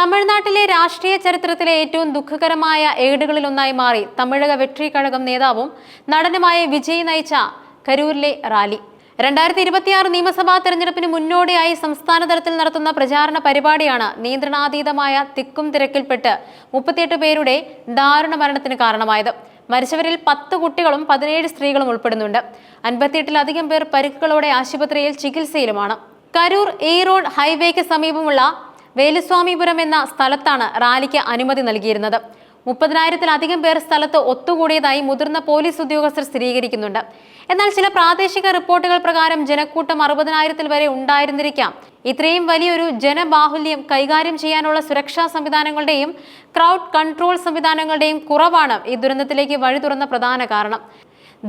തമിഴ്നാട്ടിലെ രാഷ്ട്രീയ ചരിത്രത്തിലെ ഏറ്റവും ദുഃഖകരമായ ഏടുകളിലൊന്നായി മാറി തമിഴക വെട്രി കഴകം നേതാവും നടനുമായ വിജയ് നയിച്ച കരൂരിലെ റാലി. രണ്ടായിരത്തി ഇരുപത്തിയാറ് നിയമസഭാ തെരഞ്ഞെടുപ്പിന് മുന്നോടിയായി സംസ്ഥാന തലത്തിൽ നടത്തുന്ന പ്രചാരണ പരിപാടിയാണ് നിയന്ത്രണാതീതമായ തിക്കും തിരക്കിൽപ്പെട്ട് മുപ്പത്തിയെട്ട് പേരുടെ ദാരുണ മരണത്തിന് കാരണമായത്. മരിച്ചവരിൽ പത്ത് കുട്ടികളും പതിനേഴ് സ്ത്രീകളും ഉൾപ്പെടുന്നുണ്ട്. അൻപത്തിയെട്ടിലധികം പേർ പരിക്കുകളോടെ ആശുപത്രിയിൽ ചികിത്സയിലുമാണ്. കരൂർ ഈ റോഡ് ഹൈവേക്ക് സമീപമുള്ള വേലുസ്വാമിപുരം എന്ന സ്ഥലത്താണ് റാലിക്ക് അനുമതി നൽകിയിരുന്നത്. മുപ്പതിനായിരത്തിലധികം പേർ സ്ഥലത്ത് ഒത്തുകൂടിയതായി മുതിർന്ന പോലീസ് ഉദ്യോഗസ്ഥർ സ്ഥിരീകരിക്കുന്നുണ്ട്. എന്നാൽ ചില പ്രാദേശിക റിപ്പോർട്ടുകൾ പ്രകാരം ജനക്കൂട്ടം അറുപതിനായിരത്തിൽ വരെ ഉണ്ടായിരുന്നിരിക്കാം. ഇത്രയും വലിയൊരു ജനബാഹുല്യം കൈകാര്യം ചെയ്യാനുള്ള സുരക്ഷാ സംവിധാനങ്ങളുടെയും ക്രൗഡ് കൺട്രോൾ സംവിധാനങ്ങളുടെയും കുറവാണ് ഈ ദുരന്തത്തിലേക്ക് വഴി തുറന്ന പ്രധാന കാരണം.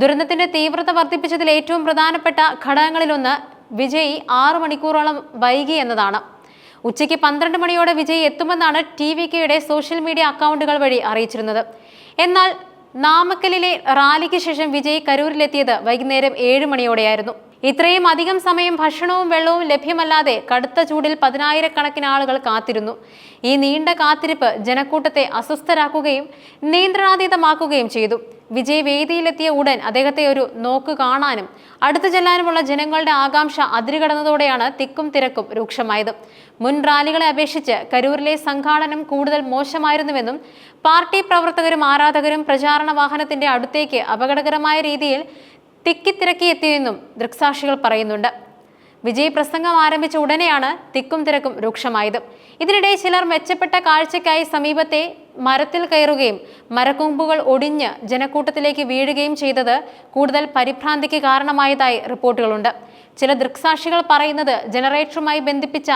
ദുരന്തത്തിന്റെ തീവ്രത വർദ്ധിപ്പിച്ചതിൽ ഏറ്റവും പ്രധാനപ്പെട്ട ഘടകങ്ങളിലൊന്ന് വിജയി ആറു മണിക്കൂറോളം വൈകി എന്നതാണ്. ഉച്ചയ്ക്ക് പന്ത്രണ്ട് മണിയോടെ വിജയ് എത്തുമെന്നാണ് ടി വി കെയുടെ സോഷ്യൽ മീഡിയ അക്കൗണ്ടുകൾ വഴി അറിയിച്ചിരുന്നത്. എന്നാൽ നാമക്കലിലെ റാലിക്ക് ശേഷം വിജയ് കരൂരിലെത്തിയത് വൈകുന്നേരം ഏഴ് മണിയോടെയായിരുന്നു. ഇത്രയും അധികം സമയം ഭക്ഷണവും വെള്ളവും ലഭ്യമല്ലാതെ കടുത്ത ചൂടിൽ പതിനായിരക്കണക്കിന് ആളുകൾ കാത്തിരുന്നു. ഈ നീണ്ട കാത്തിരിപ്പ് ജനക്കൂട്ടത്തെ അസ്വസ്ഥരാക്കുകയും നിയന്ത്രണാതീതമാക്കുകയും ചെയ്തു. വിജയ് വേദിയിലെത്തിയ ഉടൻ അദ്ദേഹത്തെ ഒരു നോക്ക് കാണാനും അടുത്തു ചെല്ലാനുമുള്ള ജനങ്ങളുടെ ആകാംക്ഷ അതിരുകടന്നതോടെയാണ് തിക്കും തിരക്കും രൂക്ഷമായത്. മുൻ റാലികളെ അപേക്ഷിച്ച് കരൂരിലെ സംഘാടനം കൂടുതൽ മോശമായിരുന്നുവെന്നും പാർട്ടി പ്രവർത്തകരും ആരാധകരും പ്രചാരണ വാഹനത്തിന്റെ അടുത്തേക്ക് അപകടകരമായ രീതിയിൽ തിക്കിത്തിരക്കി എത്തിയെന്നും ദൃക്സാക്ഷികൾ പറയുന്നുണ്ട്. വിജയ് പ്രസംഗം ആരംഭിച്ച ഉടനെയാണ് തിക്കും തിരക്കും രൂക്ഷമായത്. ഇതിനിടെ ചിലർ മെച്ചപ്പെട്ട കാഴ്ചയ്ക്കായി സമീപത്തെ മരത്തിൽ കയറുകയും മരക്കൊമ്പുകൾ ഒടിഞ്ഞ് ജനക്കൂട്ടത്തിലേക്ക് വീഴുകയും ചെയ്തത് കൂടുതൽ പരിഭ്രാന്തിക്ക് കാരണമായതായി റിപ്പോർട്ടുകളുണ്ട്. ചില ദൃക്സാക്ഷികൾ പറയുന്നത് ജനറേറ്ററുമായി ബന്ധിപ്പിച്ച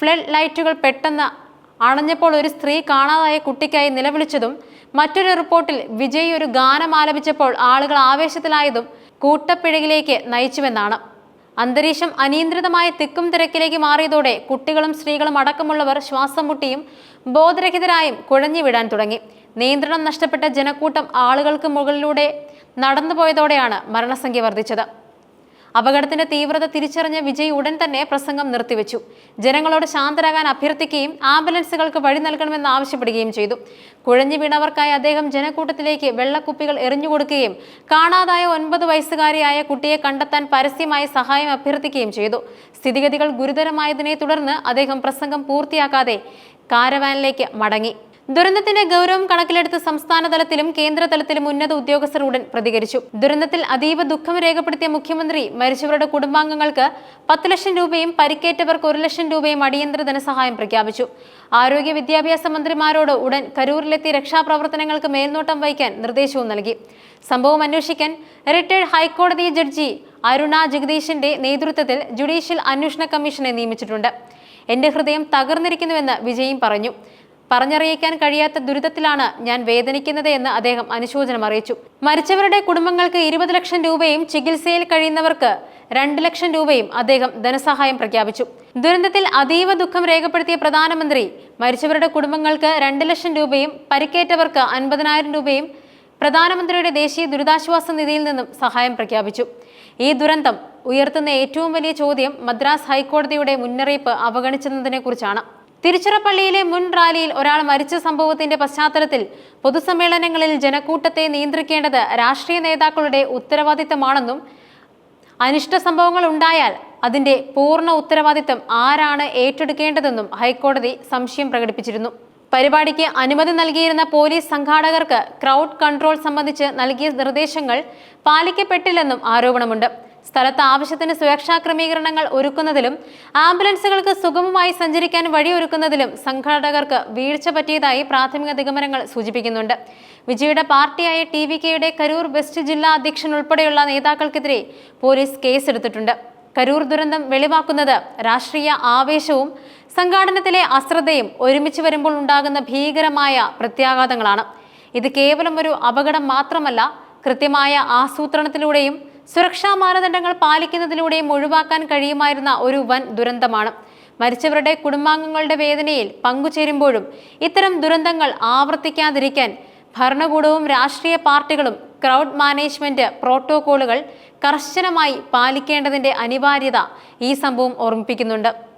ഫ്ലഡ് ലൈറ്റുകൾ പെട്ടെന്ന് അണഞ്ഞപ്പോൾ ഒരു സ്ത്രീ കാണാതായ കുട്ടിക്കായി നിലവിളിച്ചതും മറ്റൊരു റിപ്പോർട്ടിൽ വിജയ് ഒരു ഗാനം ആലപിച്ചപ്പോൾ ആളുകൾ ആവേശത്തിലായതും കൂട്ടപ്പിഴകിലേക്ക് നയിച്ചുവെന്നാണ്. അന്തരീക്ഷം അനിയന്ത്രിതമായ തിക്കും തിരക്കിലേക്ക് മാറിയതോടെ കുട്ടികളും സ്ത്രീകളും അടക്കമുള്ളവർ ശ്വാസം മുട്ടിയും ബോധരഹിതരായും കുഴഞ്ഞു വിടാൻ തുടങ്ങി. നിയന്ത്രണം നഷ്ടപ്പെട്ട ജനക്കൂട്ടം ആളുകൾക്ക് മുകളിലൂടെ നടന്നുപോയതോടെയാണ് മരണസംഖ്യ വർദ്ധിച്ചത്. അപകടത്തിന്റെ തീവ്രത തിരിച്ചറിഞ്ഞ വിജയ് ഉടൻ തന്നെ പ്രസംഗം നിർത്തിവെച്ചു. ജനങ്ങളോട് ശാന്തരാകാൻ അഭ്യർത്ഥിക്കുകയും ആംബുലൻസുകൾക്ക് വഴി നൽകണമെന്ന് ആവശ്യപ്പെടുകയും ചെയ്തു. കുഴഞ്ഞു വീണവർക്കായി അദ്ദേഹം ജനക്കൂട്ടത്തിലേക്ക് വെള്ളക്കുപ്പികൾ എറിഞ്ഞുകൊടുക്കുകയും കാണാതായ ഒൻപത് വയസ്സുകാരിയായ കുട്ടിയെ കണ്ടെത്താൻ പരസ്യമായി സഹായം അഭ്യർത്ഥിക്കുകയും ചെയ്തു. സ്ഥിതിഗതികൾ ഗുരുതരമായതിനെ തുടർന്ന് അദ്ദേഹം പ്രസംഗം പൂർത്തിയാക്കാതെ കാരവാനിലേക്ക് മടങ്ങി. ദുരന്തത്തിന്റെ ഗൗരവം കണക്കിലെടുത്ത് സംസ്ഥാനതലത്തിലും കേന്ദ്രതലത്തിലും കേന്ദ്ര തലത്തിലും ഉന്നത ഉദ്യോഗസ്ഥർ ഉടൻ പ്രതികരിച്ചു. ദുരന്തത്തിൽ അതീവ ദുഃഖം രേഖപ്പെടുത്തിയ മുഖ്യമന്ത്രി മരിച്ചവരുടെ കുടുംബാംഗങ്ങൾക്ക് പത്ത് ലക്ഷം രൂപയും പരിക്കേറ്റവർക്ക് ഒരു ലക്ഷം രൂപയും അടിയന്തര ധനസഹായം പ്രഖ്യാപിച്ചു. ആരോഗ്യ വിദ്യാഭ്യാസ മന്ത്രിമാരോട് ഉടൻ കരൂരിലെത്തി രക്ഷാപ്രവർത്തനങ്ങൾക്ക് മേൽനോട്ടം വഹിക്കാൻ നിർദ്ദേശവും നൽകി. സംഭവം അന്വേഷിക്കാൻ റിട്ടയർഡ് ഹൈക്കോടതി ജഡ്ജി അരുണ ജഗദീഷിന്റെ നേതൃത്വത്തിൽ ജുഡീഷ്യൽ അന്വേഷണ കമ്മീഷനെ നിയമിച്ചിട്ടുണ്ട്. എന്റെ ഹൃദയം തകർന്നിരിക്കുന്നുവെന്ന് വിജയും പറഞ്ഞു. പറഞ്ഞറിയിക്കാൻ കഴിയാത്ത ദുരിതത്തിലാണ് ഞാൻ വേദനിക്കുന്നത് എന്ന് അദ്ദേഹം അനുശോചനം അറിയിച്ചു. മരിച്ചവരുടെ കുടുംബങ്ങൾക്ക് ഇരുപത് ലക്ഷം രൂപയും ചികിത്സയിൽ കഴിയുന്നവർക്ക് രണ്ട് ലക്ഷം രൂപയും അദ്ദേഹം ധനസഹായം പ്രഖ്യാപിച്ചു. ദുരന്തത്തിൽ അതീവ ദുഃഖം രേഖപ്പെടുത്തിയ പ്രധാനമന്ത്രി മരിച്ചവരുടെ കുടുംബങ്ങൾക്ക് രണ്ട് ലക്ഷം രൂപയും പരിക്കേറ്റവർക്ക് അൻപതിനായിരം രൂപയും പ്രധാനമന്ത്രിയുടെ ദേശീയ ദുരിതാശ്വാസ നിധിയിൽ നിന്നും സഹായം പ്രഖ്യാപിച്ചു. ഈ ദുരന്തം ഉയർത്തുന്ന ഏറ്റവും വലിയ ചോദ്യം മദ്രാസ് ഹൈക്കോടതിയുടെ മുന്നറിയിപ്പ് അവഗണിച്ചതിനെ കുറിച്ചാണ് തിരുച്ചിറപ്പള്ളിയിലെ മുൻ റാലിയിൽ ഒരാൾ മരിച്ച സംഭവത്തിന്റെ പശ്ചാത്തലത്തിൽ പൊതുസമ്മേളനങ്ങളിൽ ജനക്കൂട്ടത്തെ നിയന്ത്രിക്കേണ്ടത് രാഷ്ട്രീയ നേതാക്കളുടെ ഉത്തരവാദിത്തമാണെന്നും അനിഷ്ട സംഭവങ്ങൾ ഉണ്ടായാൽ അതിന്റെ പൂർണ ഉത്തരവാദിത്തം ആരാണ് ഏറ്റെടുക്കേണ്ടതെന്നും ഹൈക്കോടതി സംശയം പ്രകടിപ്പിച്ചിരുന്നു. പരിപാടിക്ക് അനുമതി നൽകിയിരുന്ന പോലീസ് സംഘാടകർക്ക് ക്രൗഡ് കൺട്രോൾ സംബന്ധിച്ച് നൽകിയ നിർദ്ദേശങ്ങൾ പാലിക്കപ്പെട്ടില്ലെന്നും ആരോപണമുണ്ട്. സ്ഥലത്ത് ആവശ്യത്തിന് സുരക്ഷാ ക്രമീകരണങ്ങൾ ഒരുക്കുന്നതിലും ആംബുലൻസുകൾക്ക് സുഗമമായി സഞ്ചരിക്കാൻ വഴിയൊരുക്കുന്നതിലും സംഘാടകർക്ക് വീഴ്ച പറ്റിയതായി പ്രാഥമിക നിഗമനങ്ങൾ സൂചിപ്പിക്കുന്നുണ്ട്. വിജയുടെ പാർട്ടിയായ ടി വി കെയുടെ കരൂർ വെസ്റ്റ് ജില്ലാ അധ്യക്ഷൻ ഉൾപ്പെടെയുള്ള നേതാക്കൾക്കെതിരെ പോലീസ് കേസെടുത്തിട്ടുണ്ട്. കരൂർ ദുരന്തം വെളിവാക്കുന്നത് രാഷ്ട്രീയ ആവേശവും സംഘാടനത്തിലെ അശ്രദ്ധയും ഒരുമിച്ച് വരുമ്പോൾ ഉണ്ടാകുന്ന ഭീകരമായ പ്രത്യാഘാതങ്ങളാണ്. ഇത് കേവലം ഒരു അപകടം മാത്രമല്ല കൃത്യമായ ആസൂത്രണത്തിലൂടെയും സുരക്ഷാ മാനദണ്ഡങ്ങൾ പാലിക്കുന്നതിലൂടെയും ഒഴിവാക്കാൻ കഴിയുമായിരുന്ന ഒരു വൻ ദുരന്തമാണ്. മരിച്ചവരുടെ കുടുംബാംഗങ്ങളുടെ വേദനയിൽ പങ്കുചേരുമ്പോഴും ഇത്തരം ദുരന്തങ്ങൾ ആവർത്തിക്കാതിരിക്കാൻ ഭരണകൂടവും രാഷ്ട്രീയ പാർട്ടികളും ക്രൗഡ് മാനേജ്മെന്റ് പ്രോട്ടോകോളുകൾ കർശനമായി പാലിക്കേണ്ടതിന്റെ അനിവാര്യത ഈ സംഭവം ഓർമ്മിപ്പിക്കുന്നുണ്ട്.